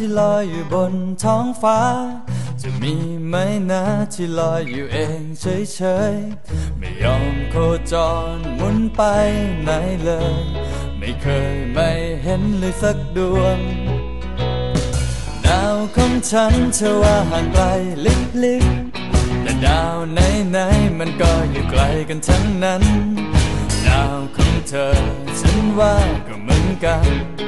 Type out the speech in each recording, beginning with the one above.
ที่ลอยอยู่บนท้องฟ้า จะมีไหมนะที่ลอยอยู่เองเฉยๆ ไม่ยอมโคจรหมุนไปไหนเลย ไม่เคยไม่เห็นเลยสักดวง ดาวของฉันเชื่อว่าห่างไกลลิบๆแต่ดาวไหนๆมันก็อยู่ไกลกันทั้งนั้น ดาวของเธอฉันว่าก็เหมือนกัน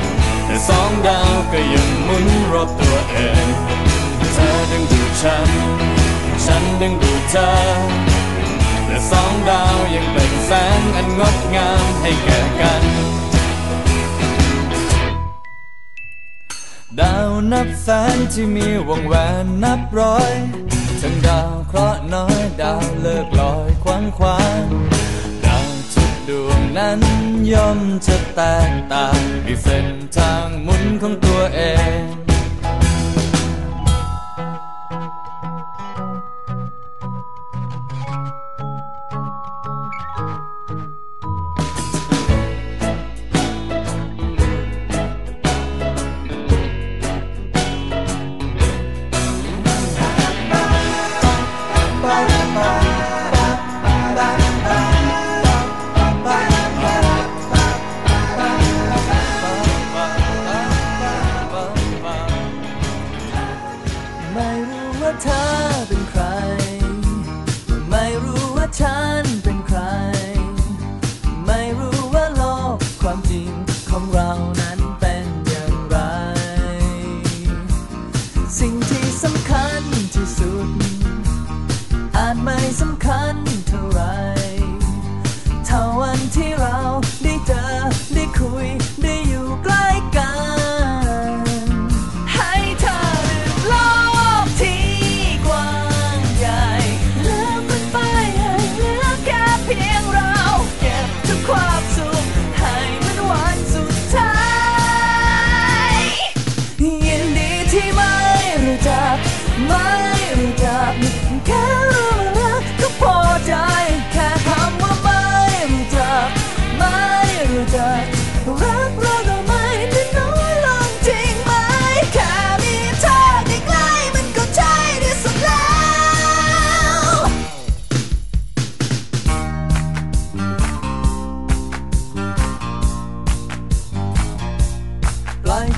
แต่สองดาวก็ยังหมุนรอบตัวเองเธอดึงดูดฉัน ฉันดึงดูดเธอ แต่สองดาวยังเป็นแสงอันงดงามให้แก่กัน ดาวนับแสนที่มีวงแหวนนับร้อย ทั้งดาวเคราะห์น้อยดาวเลิกลอยควางควางดาวทุก ดวงนั้นย่อมจะแตกต่างมีเส้นทางหมุนของตัวเอง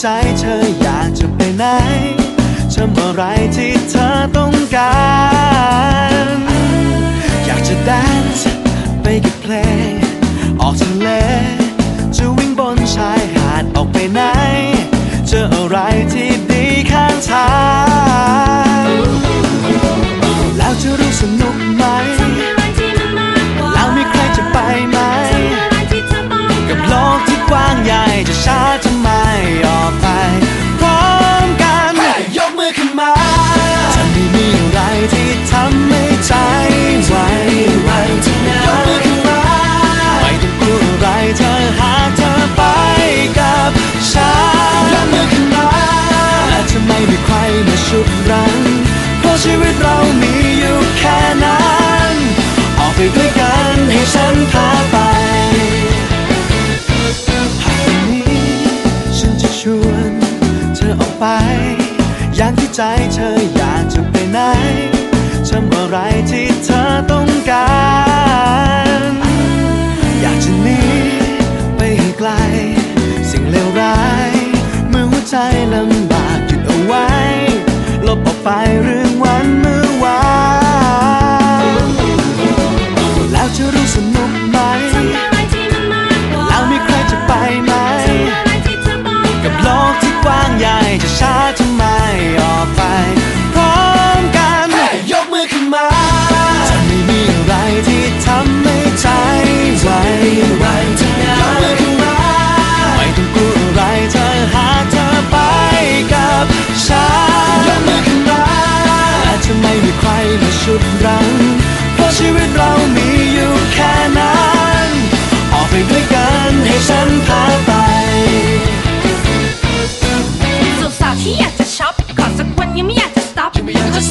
ใจเธออยากจะไปไหนทำอะไรที่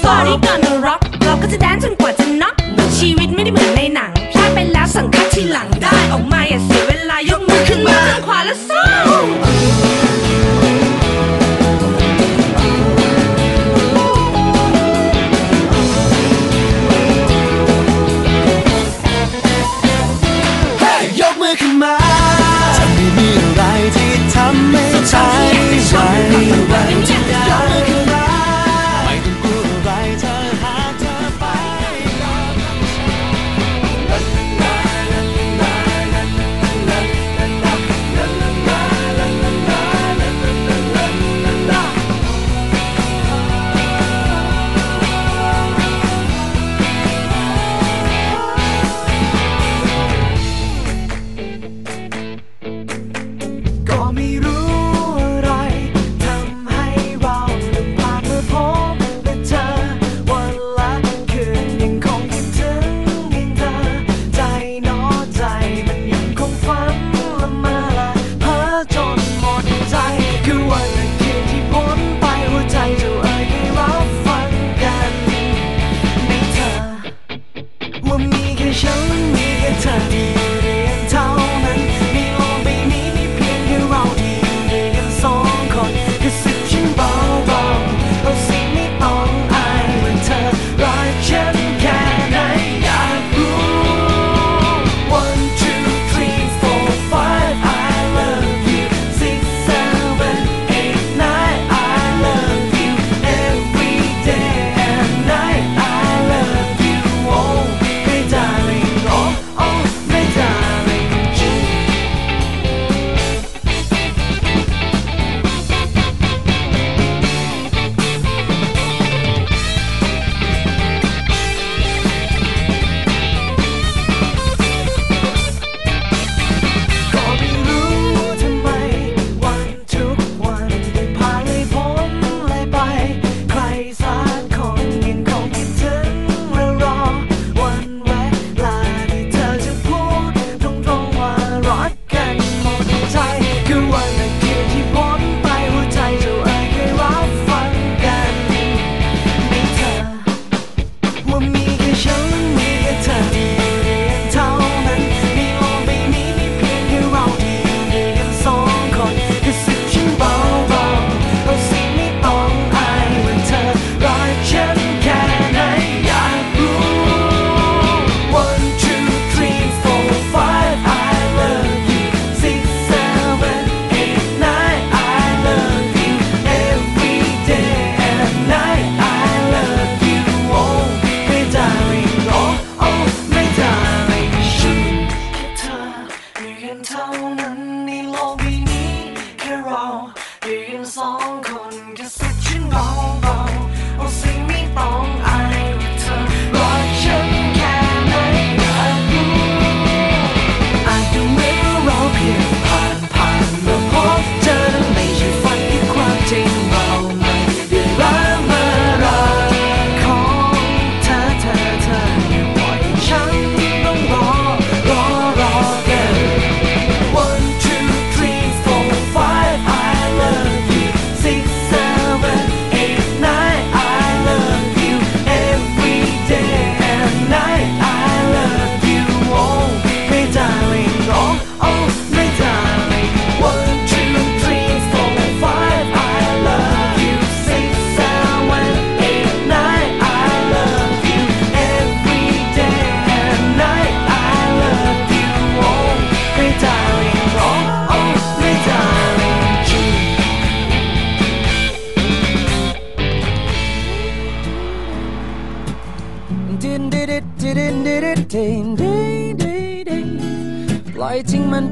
Party gonna rock เราก็จะแดนจนกว่าจะน็อกชีวิตไม่ได้เหมือนในหนังพลาดไปแล้วสังคัดทีหลังได้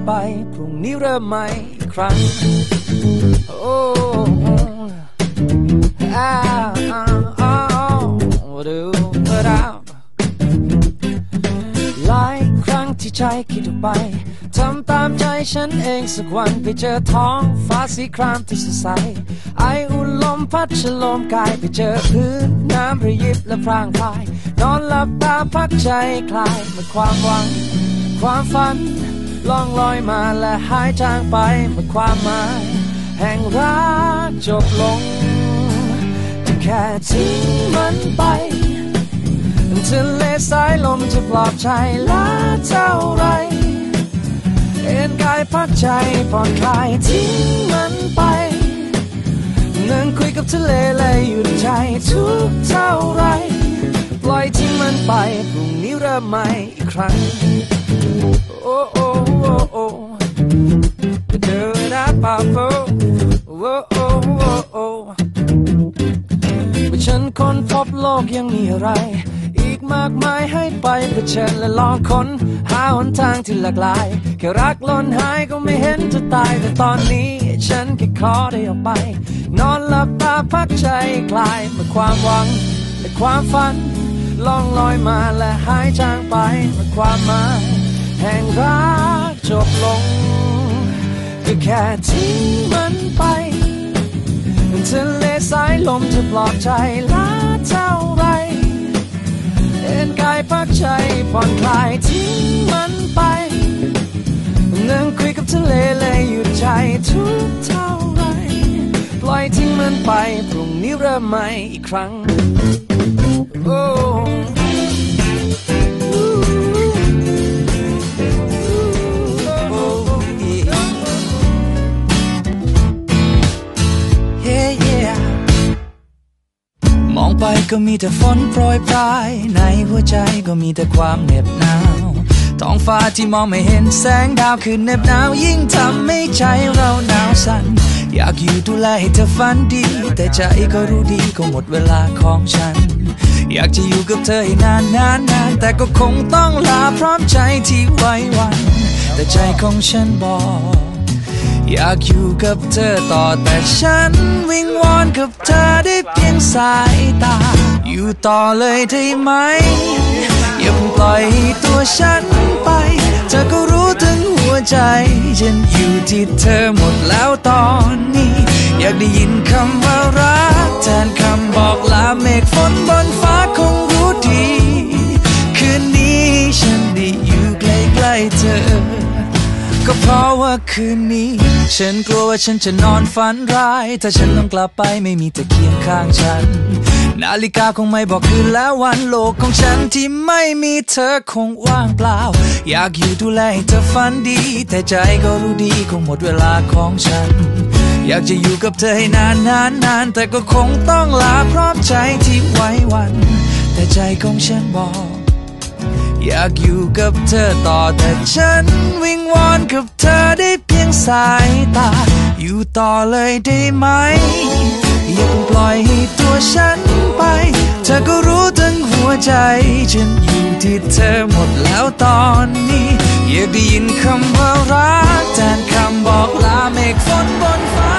ไป พรุ่งนี้เริ่มใหม่อีกครั้ง โอ้อาอาอดูเมื่อดาหลายครั้งที่ใจคิดออกไปทำตามใจฉันเองสักวันไปเจอท้องฟ้าสีครามที่สดใส ไออุ่นลมพัดฉลมกายไปเจอพื้นน้ำระยิบและพรางพาย นอนหลับตาพักใจคลายหมดความหวัง ความฝัน ล่องลอยมาและหายจางไปหมดความหมายแห่งรักจบลงแค่ทิ้งมันไปทะเลสายลมจะปลอบใจลาเท่าไร เอ็นกายพักใจผ่อนคลายทิ้งมันไป นั่งคุยกับทะเลและหยุดใจทุกเท่าไร ปล่อยทิ้งมันไป พรุ่งนี้เริ่มใหม่อีกครั้ง โอ้โอ้ โอ้โอ้เดินนะป่าโฟโอ้โอ้โอ้โอ้ว่าฉันคนพบโลกยังมีอะไร อีกมากมายให้ไปเผชิญและลองค้นหาหนทางที่หลากหลาย แค่รักล้นหายก็ไม่เห็นจะตายแต่ตอนนี้ฉันแค่ขอได้ออกไป นอนหลับตาพักใจคลายเมื่อความหวังและความฝันล่องลอยมาและหายจางไปเมื่อความหมายแห่งรัก จบลง ก็แค่ทิ้งมันไปทะเลสายลมจะปลอบใจลาเท่าไร เอ็นกายพักใจผ่อนคลายทิ้งมันไป นั่งคุยกับทะเลเลยหยุดใจทุกเท่าไร ปล่อยทิ้งมันไป พรุ่งนี้เริ่มใหม่อีกครั้งโมองไปก็มีแต่ฝนโปรยปลาย ในหัวใจก็มีแต่ความเหน็บหนาวท้องฟ้าที่มองไม่เห็นแสงดาวคือเหน็บหนาวยิ่งทำให้ใจเราหนาวสั่นอยากอยู่ดูแลให้เธอฝันดี แต่ใจก็รู้ดีก็หมดเวลาของฉัน อยากจะอยู่กับเธอให้นานนานนานแต่ก็คงต้องลาพร้อมใจที่ไว้วัน แต่ใจของฉันบอก อยากอยู่กับเธอต่อแต่ฉันวิงวอนกับเธอได้เพียงสายตา อยู่ต่อเลยได้ไหม อย่าเพิ่งปล่อยตัวฉันไป เธอก็รู้ถึงหัวใจ ฉันอยู่ที่เธอหมดแล้วตอนนี้ อยากได้ยินคำว่ารักแทนคำบอกลาเมฆฝนบนฟ้าคงรู้ดี คืนนี้ฉันได้อยู่ใกล้ๆเธอ ก็เพราะว่าคืนนี้ ฉันกลัวว่าฉันจะนอนฝันร้าย ถ้าฉันต้องกลับไปไม่มีเธอเคียงข้างฉัน นาฬิกาคงไม่บอกคืนแล้ววันโลกของฉันที่ไม่มีเธอคงว่างเปล่า อยากอยู่ดูแลให้เธอฝันดี แต่ใจก็รู้ดีคงหมดเวลาของฉัน อยากจะอยู่กับเธอให้นานนานนานแต่ก็คงต้องลาพร้อมใจที่ไว้วัน แต่ใจของฉันบอก อยากอยู่กับเธอต่อแต่ฉันวิงวอนกับเธอได้เพียงสายตา อยู่ต่อเลยได้ไหม อย่าเพิ่งปล่อยให้ตัวฉันไป เธอก็รู้ทั้งหัวใจ ฉันอยู่ที่เธอหมดแล้วตอนนี้ อยากได้ยินคำว่ารักแทนคำบอกลาเมฆฝนบนฟ้า